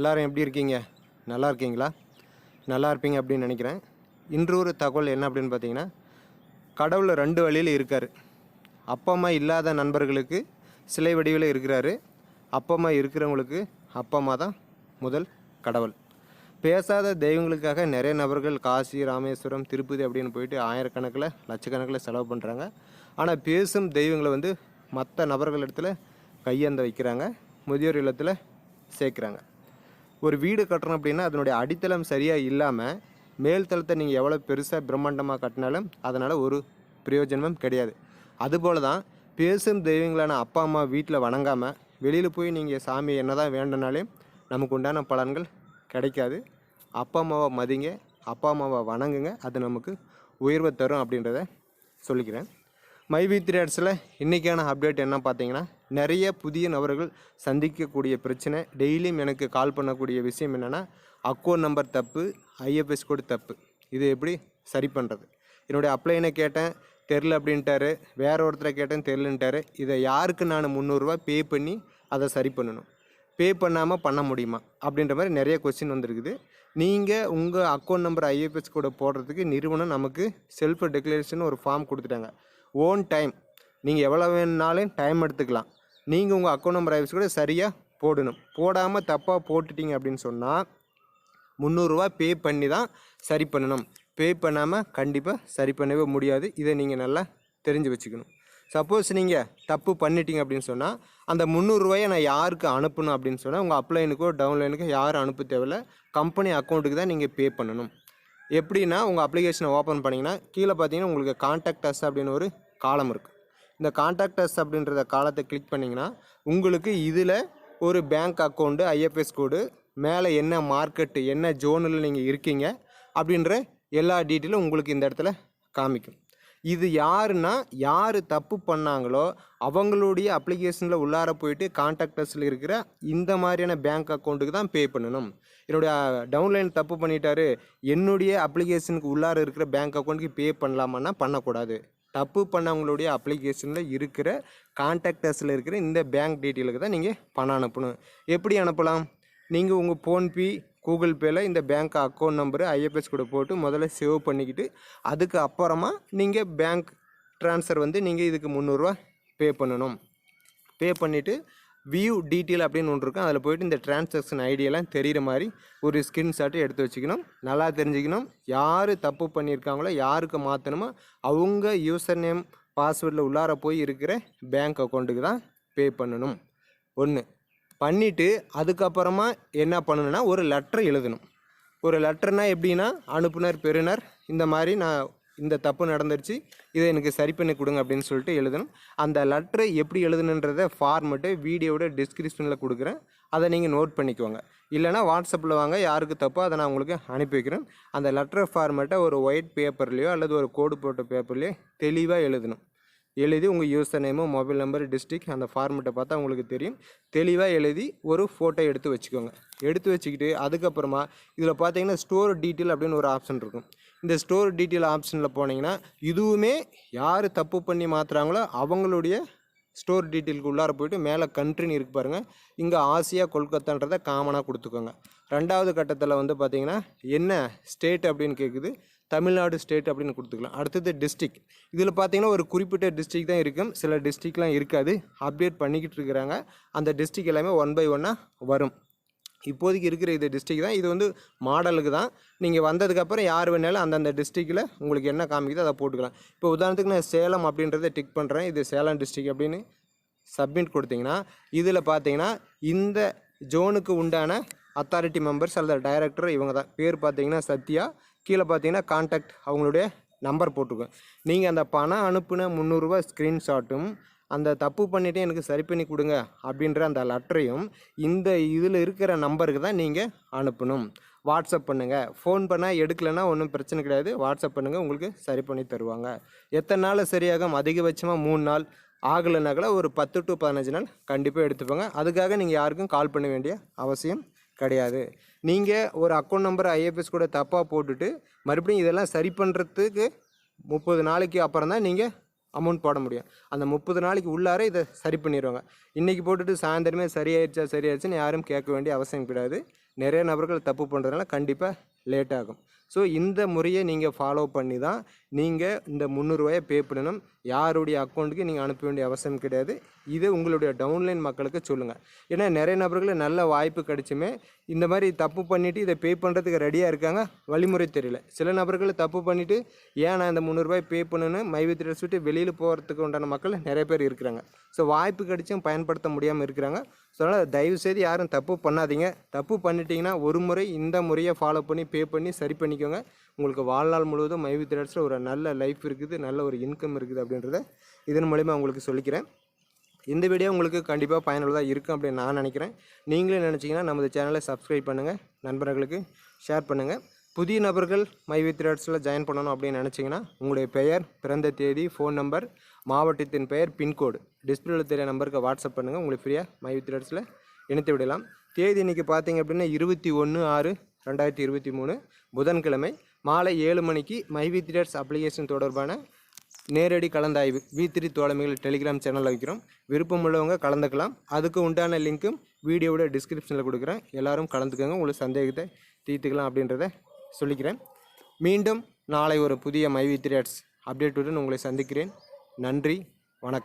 எல்லோரும் எப்படி இருக்கீங்க? நல்லா இருக்கீங்களா? நல்லா இருப்பீங்க அப்படின்னு நினைக்கிறேன். இன்று ஒரு தகவல் என்ன அப்படின்னு பார்த்தீங்கன்னா கடவுள் ரெண்டு வழியில் இருக்கார். அப்பா அம்மா இல்லாத நண்பர்களுக்கு சிலை வடிவில் இருக்கிறாரு. அப்பா அம்மா இருக்கிறவங்களுக்கு அப்பா அம்மா தான் முதல் கடவுள். பேசாத தெய்வங்களுக்காக நிறைய நபர்கள் காசி ராமேஸ்வரம் திருப்பதி அப்படின்னு போயிட்டு ஆயிரக்கணக்கில் லட்சக்கணக்கில் செலவு பண்ணுறாங்க ஆனால் பேசும் தெய்வங்களை வந்து மற்ற நபர்கள் இடத்துல கையேந்த வைக்கிறாங்க. முதியோர் இல்லத்தில் சேர்க்குறாங்க. ஒரு வீடு கட்டுறோம் அப்படின்னா அதனுடைய அடித்தளம் சரியாக இல்லாமல் மேல் தளத்தை நீங்கள் எவ்வளோ பெருசாக பிரம்மாண்டமாக கட்டினாலும் அதனால் ஒரு பிரயோஜனமும் கிடையாது. அதுபோல தான் பேசும் தெய்வங்களான அப்பா அம்மா வீட்டில் வணங்காமல் வெளியில் போய் நீங்கள் சாமி என்ன தான் வேண்டுனாலே நமக்கு உண்டான பலன்கள் கிடைக்காது. அப்பா அம்மாவை மதிங்க அப்பா அம்மாவை வணங்குங்க அது நமக்கு உயர்வை தரும் அப்படின்றத சொல்லிக்கிறேன். மை வி த்ரீ ஆட்ஸில் இன்றைக்கான அப்டேட் என்ன பார்த்தீங்கன்னா நிறைய புதிய நபர்கள் சந்திக்கக்கூடிய பிரச்சனை. டெய்லியும் எனக்கு கால் பண்ணக்கூடிய விஷயம் என்னென்னா அக்கௌண்ட் நம்பர் தப்பு ஐஎஃப்எஸ் கோடு தப்பு. இது எப்படி சரி பண்ணுறது என்னுடைய அப்ளைனை கேட்டேன்? தெரில அப்படின்ட்டாரு. வேற ஒருத்தரை கேட்டேன் தெரிலன்ட்டாரு இதை யாருக்கு நான் முந்நூறுரூவா பே பண்ணி அதை சரி பண்ணணும்? பே பண்ணாமல் பண்ண முடியுமா? அப்படின்ற மாதிரி நிறைய கொஸ்டின் வந்திருக்குது. நீங்கள் உங்கள் அக்கௌண்ட் நம்பர் ஐஎஃப்எஸ் கூட போடுறதுக்கு நிறுவனம் நமக்கு செல்ஃப் டெக்ளரேஷன் ஒரு ஃபார்ம் கொடுத்துட்டாங்க. One time. நீங்கள் எவ்வளோ வேணுனாலும் டைம் எடுத்துக்கலாம். நீங்கள் உங்கள் அக்கௌண்ட் நம்பர் ஐஎஃப்எஸ் கூட சரியாக போடணும். போடாமல் தப்பாக போட்டுட்டீங்க அப்படின்னு சொன்னால் முந்நூறுரூவா பே பண்ணி தான் சரி பண்ணணும். பே பண்ணாமல் கண்டிப்பாக சரி பண்ணவே முடியாது. இதை நீங்கள் நல்லா தெரிஞ்சு வச்சுக்கணும். சப்போஸ் நீங்கள் தப்பு பண்ணிட்டீங்க அப்படின்னு சொன்னால் அந்த முந்நூறுரூவாயை நான் யாருக்கு அனுப்பணும் அப்படின்னு சொன்னால் உங்கள் அப்ளைனுக்கோ டவுன்லைனுக்கோ யாரும் அனுப்ப தேவையில்ல. கம்பெனி அக்கௌண்ட்டுக்கு தான் நீங்கள் பே பண்ணணும். எப்படின்னா உங்கள் அப்ளிகேஷனை ஓப்பன் பண்ணிங்கன்னா கீழே பார்த்தீங்கன்னா உங்களுக்கு கான்டாக்ட் அஸ் அப்படின்னு ஒரு காலம் இருக்குது இந்த கான்டாக்ட் அஸ் அப்படின்றத காலத்தை கிளிக் பண்ணிங்கன்னா உங்களுக்கு இதில் ஒரு பேங்க் அக்கௌண்ட்டு ஐஎஃப்எஸ் கோடு மேலே என்ன மார்க்கெட்டு என்ன ஜோனில் நீங்கள் இருக்கீங்க அப்படின்ற எல்லா டீட்டெயிலும் உங்களுக்கு இந்த இடத்துல காமிக்கும். இது யாருன்னா யார் தப்பு பண்ணாங்களோ அவங்களுடைய அப்ளிகேஷனில் உள்ளார போயிட்டு கான்டாக்டர்ஸில் இருக்கிற இந்த மாதிரியான பேங்க் அக்கௌண்ட்டுக்கு தான் பே பண்ணணும். என்னுடைய டவுன்லைன் தப்பு பண்ணிட்டாரு என்னுடைய அப்ளிகேஷனுக்கு உள்ளார இருக்கிற பேங்க் அக்கௌண்ட்டுக்கு பே பண்ணலாமான்னா பண்ணக்கூடாது. தப்பு பண்ணவங்களுடைய அப்ளிகேஷனில் இருக்கிற கான்டாக்டர்ஸில் இருக்கிற இந்த பேங்க் டீட்டெயிலுக்கு தான் நீங்கள் பணம் அனுப்பணும். எப்படி அனுப்பலாம்? நீங்கள் உங்கள் ஃபோன்பே கூகுள் பேயில் இந்த பேங்க் அக்கௌண்ட் நம்பரு ஐஎஃப்எஸ் கூட போட்டு முதல்ல சேவ் பண்ணிக்கிட்டு அதுக்கு அப்புறமா நீங்கள் பேங்க் ட்ரான்ஸ்ஃபர் வந்து நீங்கள் இதுக்கு முந்நூறுரூவா பே பண்ணணும். பே பண்ணிவிட்டு வியூ டீட்டெயில் அப்படின்னு ஒன்று இருக்கும். அதில் போய்ட்டு இந்த டிரான்சாக்ஷன் ஐடியெல்லாம் தெரிகிற மாதிரி ஒரு ஸ்கிரீன்ஷாட்டு எடுத்து வச்சுக்கணும். நல்லா தெரிஞ்சுக்கணும். யார் தப்பு பண்ணியிருக்காங்களோ யாருக்கு மாற்றணுமோ அவங்க யூசர் நேம் பாஸ்வேர்டில் உள்ளார போய் இருக்கிற பேங்க் அக்கௌண்ட்டுக்கு தான் பே பண்ணணும். ஒன்று. பண்ணிவிட்டு அதுக்கப்புறமா என்ன பண்ணணும்னா ஒரு லெட்டர் எழுதணும். ஒரு லெட்டர்னா எப்படின்னா அனுப்புனர் பெறுநர் இந்த மாதிரி நான் இந்த தப்பு நடந்துருச்சு இதை எனக்கு சரி பண்ணி கொடுங்க அப்படின்னு சொல்லிட்டு எழுதணும். அந்த லெட்ரு எப்படி எழுதணுன்றத ஃபார்மெட்டு வீடியோட டிஸ்கிரிப்ஷனில் கொடுக்குறேன். அதை நீங்கள் நோட் பண்ணிக்கோங்க. இல்லைனா வாட்ஸ்அப்பில் வாங்க யாருக்கு தப்போ அதை நான் உங்களுக்கு அனுப்பி வைக்கிறேன். அந்த லெட்டர் ஃபார்மெட்டை ஒரு ஒயிட் பேப்பர்லேயோ அல்லது ஒரு கோடு போட்ட பேப்பர்லேயோ தெளிவாக எழுதணும். எழுதி உங்கள் user name mobile number district அந்த ஃபார்மெட்டை பார்த்தா உங்களுக்கு தெரியும். தெளிவாக எழுதி ஒரு ஃபோட்டோ எடுத்து வச்சுக்கோங்க. எடுத்து வச்சுக்கிட்டு அதுக்கப்புறமா இதில் பார்த்தீங்கன்னா ஸ்டோர் டீட்டெயில் அப்படின்னு ஒரு ஆப்ஷன் இருக்கும். இந்த ஸ்டோர் டீட்டெயில் ஆப்ஷனில் போனீங்கன்னா இதுவுமே யார் தப்பு பண்ணி மாற்றுறாங்களோ அவங்களுடைய ஸ்டோர் டீட்டெயிலுக்கு உள்ளார போயிட்டு மேலே கண்ட்ரின்னு இருக்கு பாருங்கள் இங்கே ஆசியா கொல்கத்தான்றதை காமனாக கொடுத்துக்கோங்க. ரெண்டாவது கட்டத்தில் வந்து பார்த்தீங்கன்னா என்ன ஸ்டேட் அப்படின்னு கேட்குது தமிழ்நாடு ஸ்டேட் அப்படின்னு கொடுத்துக்கலாம். அடுத்தது டிஸ்ட்ரிக் இதில் பார்த்தீங்கன்னா ஒரு குறிப்பிட்ட டிஸ்ட்ரிக் தான் இருக்கும். சில டிஸ்ட்ரிக்லாம் இருக்காது. அப்டேட் பண்ணிக்கிட்டு இருக்கிறாங்க. அந்த டிஸ்ட்ரிக் எல்லாமே ஒன் பை ஒன்னாக வரும். இப்போதைக்கு இருக்கிற இது டிஸ்ட்ரிக் தான். இது வந்து மாடலுக்கு தான். நீங்கள் வந்ததுக்கப்புறம் யார் வேணாலும் அந்தந்த டிஸ்ட்ரிக்டில் உங்களுக்கு என்ன காமிக்குதோ அதை போட்டுக்கலாம். இப்போ உதாரணத்துக்கு நான் சேலம் அப்படின்றத டிக் பண்ணுறேன் இது சேலம் டிஸ்ட்ரிக் அப்படின்னு சப்மிட் கொடுத்தீங்கன்னா இதில் பார்த்தீங்கன்னா இந்த ஜோனுக்கு உண்டான அத்தாரிட்டி மெம்பர்ஸ் அல்லது டைரக்டர் இவங்க தான். பேர் பார்த்தீங்கன்னா சத்யா கீழே பார்த்தீங்கன்னா கான்டாக்ட் அவங்களுடைய நம்பர் போட்டுக்கோங்க நீங்கள் அந்த பணம் அனுப்பின முந்நூறுரூவா ஸ்க்ரீன்ஷாட்டும் அந்த தப்பு பண்ணிவிட்டு எனக்கு சரி பண்ணி கொடுங்க அப்படின்ற அந்த லெட்டரையும் இந்த இதில் இருக்கிற நம்பருக்கு தான் நீங்கள் அனுப்பணும். வாட்ஸ்அப் பண்ணுங்கள் ஃபோன் பண்ணால் எடுக்கலைன்னா ஒன்றும் பிரச்சனை கிடையாது. வாட்ஸ்அப் பண்ணுங்கள் உங்களுக்கு சரி பண்ணி தருவாங்க. எத்தனை நாள் சரியாகும்? அதிகபட்சமாக மூணு நாள். ஆகலைன்னா ஒரு பத்து டு பதினஞ்சு நாள் கண்டிப்பாக எடுத்துப்பாங்க அதுக்காக நீங்கள் யாருக்கும் கால் பண்ண வேண்டிய அவசியம் கிடையாது. நீங்கள் ஒரு அக்கௌண்ட் நம்பர் ஐஎஃப்எஸ் கூட தப்பாக போட்டுட்டு மறுபடியும் இதெல்லாம் சரி பண்ணுறதுக்கு முப்பது நாளைக்கு அப்புறம் தான் நீங்கள் அமௌண்ட் போட முடியும். அந்த முப்பது நாளைக்கு உள்ளார இதை சரி பண்ணிடுவாங்க இன்றைக்கி போட்டுட்டு சாயந்தரமே சரியாயிடுச்சா சரியாயிடுச்சுன்னு யாரும் கேட்க வேண்டிய அவசியம் கிடையாது. நிறைய நபர்கள் தப்பு பண்ணுறதுனால கண்டிப்பாக லேட் ஆகும். ஸோ இந்த முறையை நீங்கள் ஃபாலோ பண்ணி தான் நீங்கள் இந்த முந்நூறுரூவாயை பே பண்ணணும். யாருடைய அக்கௌண்ட்டுக்கு நீங்கள் அனுப்ப வேண்டிய அவசியம் கிடையாது. இதை உங்களுடைய டவுன்லைன் மக்களுக்கு சொல்லுங்கள் ஏன்னா நிறைய நபர்கள் நல்ல வாய்ப்பு கிடைச்சுமே இந்த மாதிரி தப்பு பண்ணிவிட்டு இதை பே பண்ணுறதுக்கு ரெடியாக இருக்காங்க? வழிமுறை தெரியல. சில நபர்கள் தப்பு பண்ணிவிட்டு ஏன் நான் இந்த முந்நூறுரூவாய் பே பண்ணணும்னு மைவி ட்ரெஸ் விட்டு வெளியில் போகிறதுக்கு உண்டான மக்கள் நிறைய பேர் இருக்கிறாங்க. ஸோ வாய்ப்பு கிடைச்சும் பயன்படுத்த முடியாமல் இருக்கிறாங்க. ஸோ அதனால் தயவுசெய்து யாரும் தப்பு பண்ணாதீங்க. தப்பு பண்ணிட்டீங்கன்னா ஒரு முறை இந்த முறையை ஃபாலோ பண்ணி பே பண்ணி சரி பண்ணிக்கோங்க. உங்களுக்கு வாழ்நாள் முழுவதும் மைவி த்ரெட்ஸில் ஒரு நல்ல லைஃப் இருக்குது நல்ல ஒரு இன்கம் இருக்குது அப்படின்றத இதன் மூலிமா உங்களுக்கு சொல்லிக்கிறேன். இந்த வீடியோ உங்களுக்கு கண்டிப்பாக பயனுள்ளதாக இருக்கும் அப்படின்னு நான் நினைக்கிறேன். நீங்களே நினச்சிங்கன்னா நமது சேனலை சப்ஸ்கிரைப் பண்ணுங்கள் நண்பர்களுக்கு ஷேர் பண்ணுங்கள் புதிய நபர்கள் மை வித் ரேட்ஸில் ஜாயின் பண்ணணும் அப்படின்னு நினச்சிங்கன்னா உங்களுடைய பெயர் பிறந்த தேதி ஃபோன் நம்பர் மாவட்டத்தின் பெயர் பின்கோடு டிஸ்பிளேல தெரிய நம்பருக்கு வாட்ஸ்அப் பண்ணுங்கள் உங்களுக்கு ஃப்ரீயாக மை வித் ரேட்ஸில் இணைத்து விடலாம். தேதி இன்றைக்கி பார்த்தீங்க அப்படின்னா இருபத்தி ஒன்று ஆறு ரெண்டாயிரத்தி இருபத்தி மூணு புதன்கிழமை மாலை ஏழு மணிக்கு மை வித் ரேட்ஸ் அப்ளிகேஷன் தொடர்பான நேரடி கலந்தாய்வு வி த்ரீ தோழமைகள் டெலிகிராம் சேனலில் வைக்கிறோம். விருப்பம் உள்ளவங்க கலந்துக்கலாம். அதுக்கு உண்டான லிங்க்கும் வீடியோவோட டிஸ்கிரிப்ஷனில் கொடுக்குறேன். எல்லாரும் கலந்துக்கோங்க. உங்களுக்கு சந்தேகத்தை தீர்த்துக்கலாம் அப்படின்றத சொல்லிக்கிறேன். மீண்டும் நாளை ஒரு புதிய மைவி த்ரேட்ஸ் அப்டேட்டுடன் உங்களை சந்திக்கிறேன். நன்றி வணக்கம்.